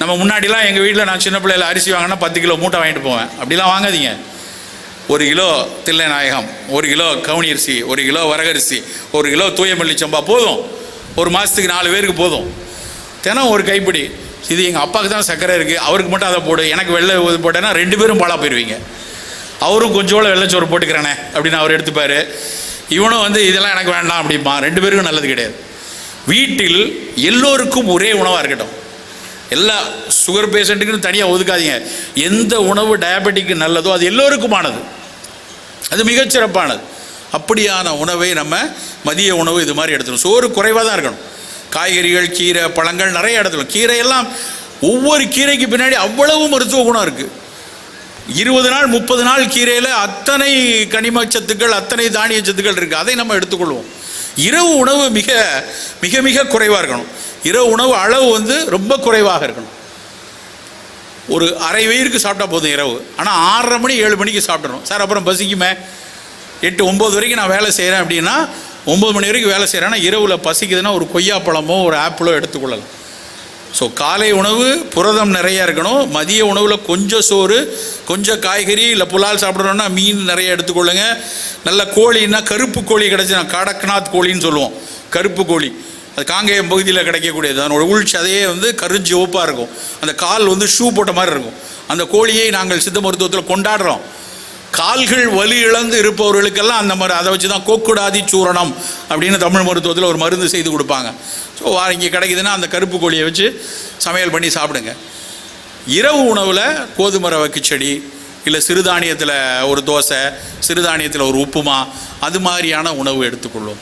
நம்ம முன்னாடிலாம் எங்கள் வீட்டில் நான் சின்ன பிள்ளையில் அரிசி வாங்கினா பத்து கிலோ மூட்டை வாங்கிட்டு போவேன். அப்படிலாம் வாங்காதீங்க. ஒரு கிலோ தில்லை நாயகம் ஒரு கிலோ கவுனி அரிசி ஒரு கிலோ வரகரிசி ஒரு கிலோ தூயமல்லி சம்பா போதும். ஒரு மாதத்துக்கு நாலு பேருக்கு போதும். தினம் ஒரு கைப்பிடி. இது எங்கள் அப்பாவுக்கு தான் சர்க்கரை இருக்குது அவருக்கு மட்டும் அதை போடு. எனக்கு வெள்ளை இது போட்டேன்னா ரெண்டு பேரும் பாலாக போயிடுவீங்க அவரும் கொஞ்சோட வெள்ளைச்சோறு போட்டுக்கிறேனே அப்படின்னு அவர் எடுத்துப்பார். இவனும் வந்து இதெல்லாம் எனக்கு வேண்டாம் அப்படிம்பான். ரெண்டு பேருக்கும் நல்லது கிடையாது. வீட்டில் எல்லோருக்கும் ஒரே உணவாக இருக்கட்டும். எல்லா சுகர் பேஷண்ட்டுக்குன்னு தனியாக ஒதுக்காதீங்க. எந்த உணவு டயபெட்டிக்கு நல்லதோ அது எல்லோருக்குமானது. அது மிகச்சிறப்பானது. அப்படியான உணவை நம்ம மதிய உணவு இது மாதிரி எடுத்துக்கணும். சோறு குறைவாக தான் இருக்கணும். காய்கறிகள் கீரை பழங்கள் நிறைய எடுத்துக்கணும். கீரையெல்லாம் ஒவ்வொரு கீரைக்கு பின்னாடி அவ்வளவு மருத்துவ குணம் இருக்குது இருபது நாள் முப்பது நாள் கீரையில் அத்தனை கனிம சத்துக்கள் அத்தனை தானிய சத்துக்கள் இருக்குது அதை நம்ம எடுத்துக்கொள்வோம். இரவு உணவு மிக மிக மிக குறைவாக இருக்கணும். இரவு உணவு அளவு வந்து ரொம்ப குறைவாக இருக்கணும். ஒரு அரை வயிறுக்கு சாப்பிட்டா போதும் இரவு. ஆனால் ஆறரை மணி ஏழு மணிக்கு சாப்பிடணும். சார் அப்புறம் பசிக்குமே. எட்டு ஒம்பது வரைக்கும் நான் வேலை செய்கிறேன் அப்படின்னா ஒம்பது மணி வரைக்கும் வேலை செய்கிறேன்னா இரவில் பசிக்குதுன்னா ஒரு கொய்யாப்பழமோ ஒரு ஆப்பிளோ எடுத்துக்கொள்ளலாம். ஸோ காலை உணவு புரதம் நிறையா இருக்கணும். மதிய உணவில் கொஞ்சம் சோறு கொஞ்சம் காய்கறி இல்லை புலால் சாப்பிட்றோன்னா மீன் நிறைய எடுத்துக்கொள்ளுங்க. நல்ல கோழின்னா கருப்பு கோழி கிடச்சினா கடக்நாத் கோழின்னு சொல்லுவோம். கருப்பு கோழி. அது காங்கேயம் பகுதியில் கிடைக்கக்கூடியது. அதனோட உள் சதையே வந்து கருஞ்சிவப்பாக இருக்கும். அந்த கால் வந்து ஷூ போட்ட மாதிரி இருக்கும். அந்த கோழியை நாங்கள் சித்த மருத்துவத்தில் கொண்டாடுறோம். கால்கள் வலி இழந்து இருப்பவர்களுக்கெல்லாம் அந்த மாதிரி அதை வச்சு தான் கோக்குடாதி சூரணம் அப்படின்னு தமிழ் மருத்துவத்தில் ஒரு மருந்து செய்து கொடுப்பாங்க. ஸோ இங்கே கிடைக்குதுன்னா அந்த கருப்பு கோழியை வச்சு சமையல் பண்ணி சாப்பிடுங்க. இரவு உணவில் கோதுமை ரவை கிச்சடி இல்லை சிறுதானியத்தில் ஒரு தோசை சிறுதானியத்தில் ஒரு உப்புமா அது மாதிரியான உணவு எடுத்துக்கொள்வோம்.